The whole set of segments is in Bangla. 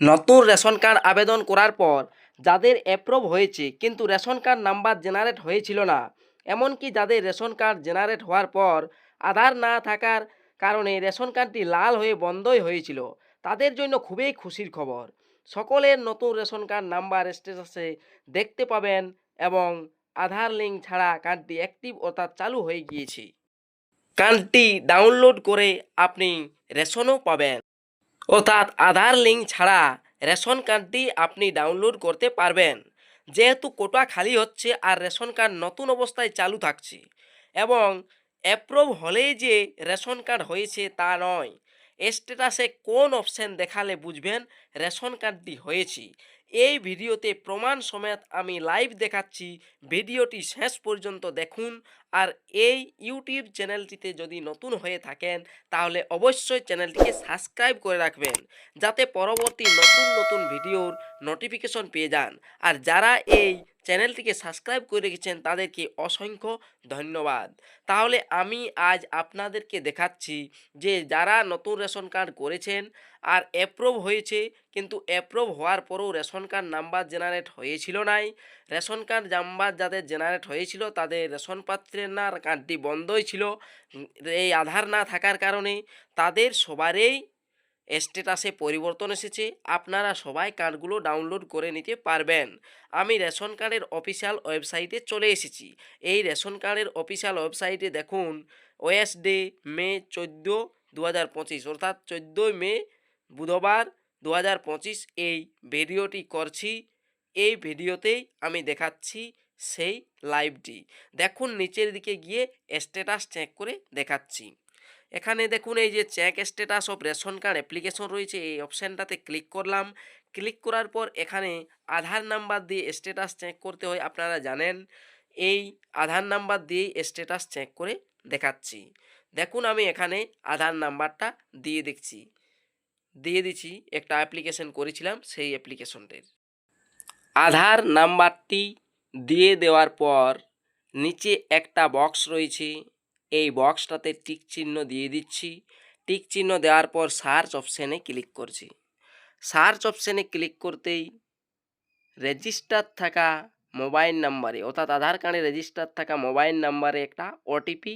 নতুন রেশন কার্ড আবেদন করার পর যাদের অ্যাপ্রুভ হয়েছে, কিন্তু রেশন কার্ড নাম্বার জেনারেট হয়েছিল না। এমনকি যাদের রেশন কার্ড জেনারেট হওয়ার পর আধার না থাকার কারণে রেশন কার্ডটি লাল হয়ে বন্ধই হয়েছিল। তাদের জন্য খুবই খুশির খবর। সকলের নতুন রেশন কার্ড নাম্বার স্ট্যাটাসে দেখতে পাবেন এবং আধার লিঙ্ক ছাড়া কার্ডটি অ্যাক্টিভ অর্থাৎ চালু হয়ে গিয়েছে। কার্ডটি ডাউনলোড করে আপনি রেশনও পাবেন। অর্থাৎ আধার লিঙ্ক ছাড়া রেশন কার্ডটি আপনি ডাউনলোড করতে পারবেন। যেহেতু কোটা খালি হচ্ছে আর রেশন কার্ড নতুন অবস্থায় চালু থাকছে এবং অ্যাপ্রুভ হলেই যে রেশন কার্ড হয়েছে তা নয়। স্ট্যাটাসে কোন অপশন দেখালে বুঝবেন? রেশন কার্ডটি হয়েছে। এই ভিডিওতে প্রমাণ সমেত আমি লাইভ দেখাচ্ছি। ভিডিওটি শেষ পর্যন্ত দেখুন। আর এই ইউটিউব চ্যানেলটিতে যদি নতুন হয়ে থাকেন, তাহলে অবশ্যই চ্যানেলটিকে সাবস্ক্রাইব করে রাখবেন। যাতে পরবর্তী নতুন নতুন ভিডিওর নোটিফিকেশন পেয়ে যান। আর যারা এই চ্যানেলটিকে সাবস্ক্রাইব করে রেখেছেন তাদেরকে অসংখ্য ধন্যবাদ। তাহলে আমি আজ আপনাদেরকে দেখাচ্ছি যে যারা নতুন রেশন কার্ড করেছেন আর অ্যাপ্রুভ হয়েছে, কিন্তু অ্যাপ্রুভ হওয়ার পরেও রেশন কার্ড নাম্বার জেনারেট হয়েছিল নাই। রেশন কার্ড নাম্বার যাদের জেনারেট হয়েছিল, তাদের রেশন পাত্রের না কার্ডটি বন্ধই ছিল। এই আধার না থাকার কারণে তাদের সবারই স্ট্যাটাসে পরিবর্তন এসেছে, আপনারা সবাই কার্ডগুলো ডাউনলোড করে নিতে পারবেন। আমি রেশন কার্ডের অফিসিয়াল ওয়েবসাইটে চলে এসেছি। এই রেশন কার্ডের অফিসিয়াল ওয়েবসাইটে দেখুন ওয়েসডে মে চোদ্দ দু হাজার পঁচিশ, অর্থাৎ চোদ্দোই মে বুধবার দু হাজার পঁচিশ এই ভিডিওটি করছি। এই ভিডিওতেই আমি দেখাচ্ছি সেই লাইভটি দেখুন, নিচের দিকে গিয়ে স্ট্যাটাস চেক করে দেখাচ্ছি। এখানে দেখুন, এই যে check status of ration card application রয়েছে, এই অপশানটাতে ক্লিক করলাম। ক্লিক করার পর এখানে আধার নাম্বার দিয়ে স্ট্যাটাস চেক করতে হয়, আপনারা জানেন। এই আধার নাম্বার দিয়ে স্ট্যাটাস চেক করে দেখাচ্ছি। দেখুন, আমি এখানে আধার নাম্বারটা দিয়ে দেখছি। দিয়ে দিচ্ছি একটা অ্যাপ্লিকেশন করেছিলাম, সেই অ্যাপ্লিকেশনটির আধার নাম্বারটি দিয়ে দেওয়ার পর নিচে একটা বক্স রয়েছে। এই বক্সটাতে টিক চিহ্ন দিয়ে দিচ্ছি। টিক চিহ্ন দেওয়ার পর সার্চ অপশানে ক্লিক করছি। সার্চ অপশানে ক্লিক করতেই রেজিস্টার থাকা মোবাইল নাম্বারে অর্থাৎ আধার কার্ডে রেজিস্টার থাকা মোবাইল নাম্বারে একটা ওটিপি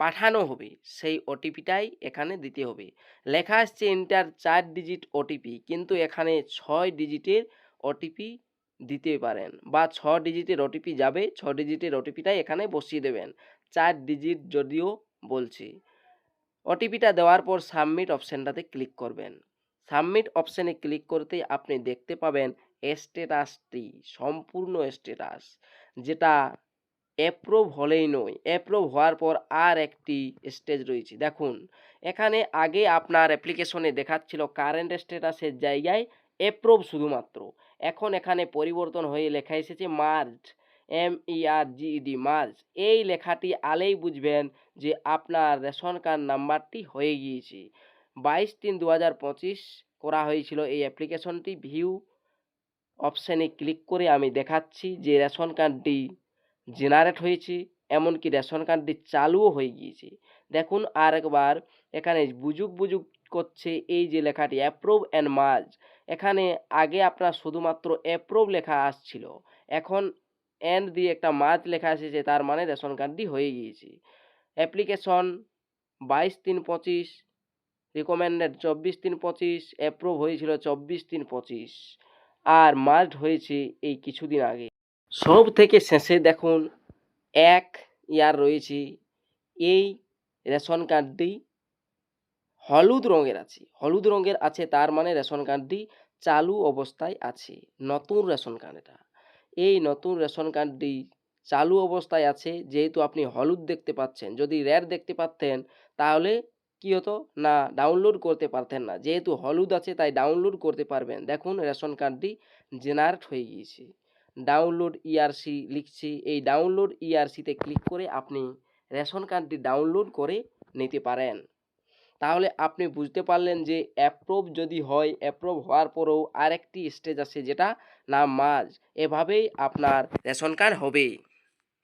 পাঠানো হবে। সেই ওটিপিটাই এখানে দিতে হবে। লেখা আসছে ইন্টার চার ডিজিট ওটিপি কিন্তু এখানে ছয় ডিজিটের ওটিপি দিতে পারেন বা ছ ডিজিটের ওটিপি যাবে। ছ ডিজিটের ওটিপিটাই এখানে বসিয়ে দেবেন। চার ডিজিট যদিও বলছি। ওটিপিটা দেওয়ার পর সাবমিট অপশানটাতে ক্লিক করবেন। সাবমিট অপশানে ক্লিক করতে আপনি দেখতে পাবেন স্ট্যাটাসটি সম্পূর্ণ স্ট্যাটাস যেটা অ্যাপ্রুভ হলেই নয়। অ্যাপ্রুভ হওয়ার পর আর একটি স্টেজ রয়েছে। দেখুন, এখানে আগে আপনার অ্যাপ্লিকেশনে দেখাচ্ছিল কারেন্ট স্ট্যাটাসের জায়গায় অ্যাপ্রুভ শুধুমাত্র। এখন এখানে পরিবর্তন হয়ে লেখা এসেছে merge M R G D merge. এই লেখাটি আলেই বুঝবেন যে আপনার রেশন কার্ড নাম্বারটি হয়ে গিয়েছে। বাইশ তিন দু করা হয়েছিল এই অ্যাপ্লিকেশনটি। ভিউ অপশানে ক্লিক করে আমি দেখাচ্ছি যে রেশন কার্ডটি জেনারেট হয়েছে, এমনকি রেশন কার্ডটি চালুও হয়ে গিয়েছে। দেখুন আর একবার এখানে বুজুক বুজুক করছে এই যে লেখাটি অ্যাপ্রুভ অ্যান্ড মার্জ এখানে আগে আপনার শুধুমাত্র অ্যাপ্রুভ লেখা আসছিল। এখন এন্ড দিয়ে একটা মার্জ লেখা এসেছে তার মানে রেশন কার্ডটি হয়ে গিয়েছে। অ্যাপ্লিকেশন বাইশ তিন পঁচিশ, রিকমেন্ডেড চব্বিশ তিন পঁচিশ অ্যাপ্রুভ হয়েছিল চব্বিশ তিন পঁচিশ, আর মার্জ হয়েছে এই কিছুদিন আগে। সব থেকে শেষে দেখুন, এক ইয়ার রয়েছে, এই রেশন কার্ডটি হলুদ রঙের আছে। হলুদ রঙের আছে, তার মানে রেশন কার্ডটি চালু অবস্থায় আছে, নতুন রেশন কার্ড এটা। এই নতুন রেশন কার্ডটি চালু অবস্থায় আছে, যেহেতু আপনি হলুদ দেখতে পাচ্ছেন। যদি রেড দেখতে পারতেন, তাহলে কি হতো? না, ডাউনলোড করতে পারতেন না। যেহেতু হলুদ আছে, তাই ডাউনলোড করতে পারবেন। দেখুন, রেশন কার্ডটি জেনারেট হয়ে গিয়েছে। ডাউনলোড ইআরসি লিখছি। এই ডাউনলোড ইআরসিতে ক্লিক করে আপনি রেশন কার্ডটি ডাউনলোড করে নিতে পারেন। তাহলে আপনি বুঝতে পারলেন যে অ্যাপ্রুভ যদি হয় অ্যাপ্রুভ হওয়ার পরেও আরেকটি স্টেজ আছে যেটা নাম মাজ এভাবেই আপনার রেশন কার্ড হবে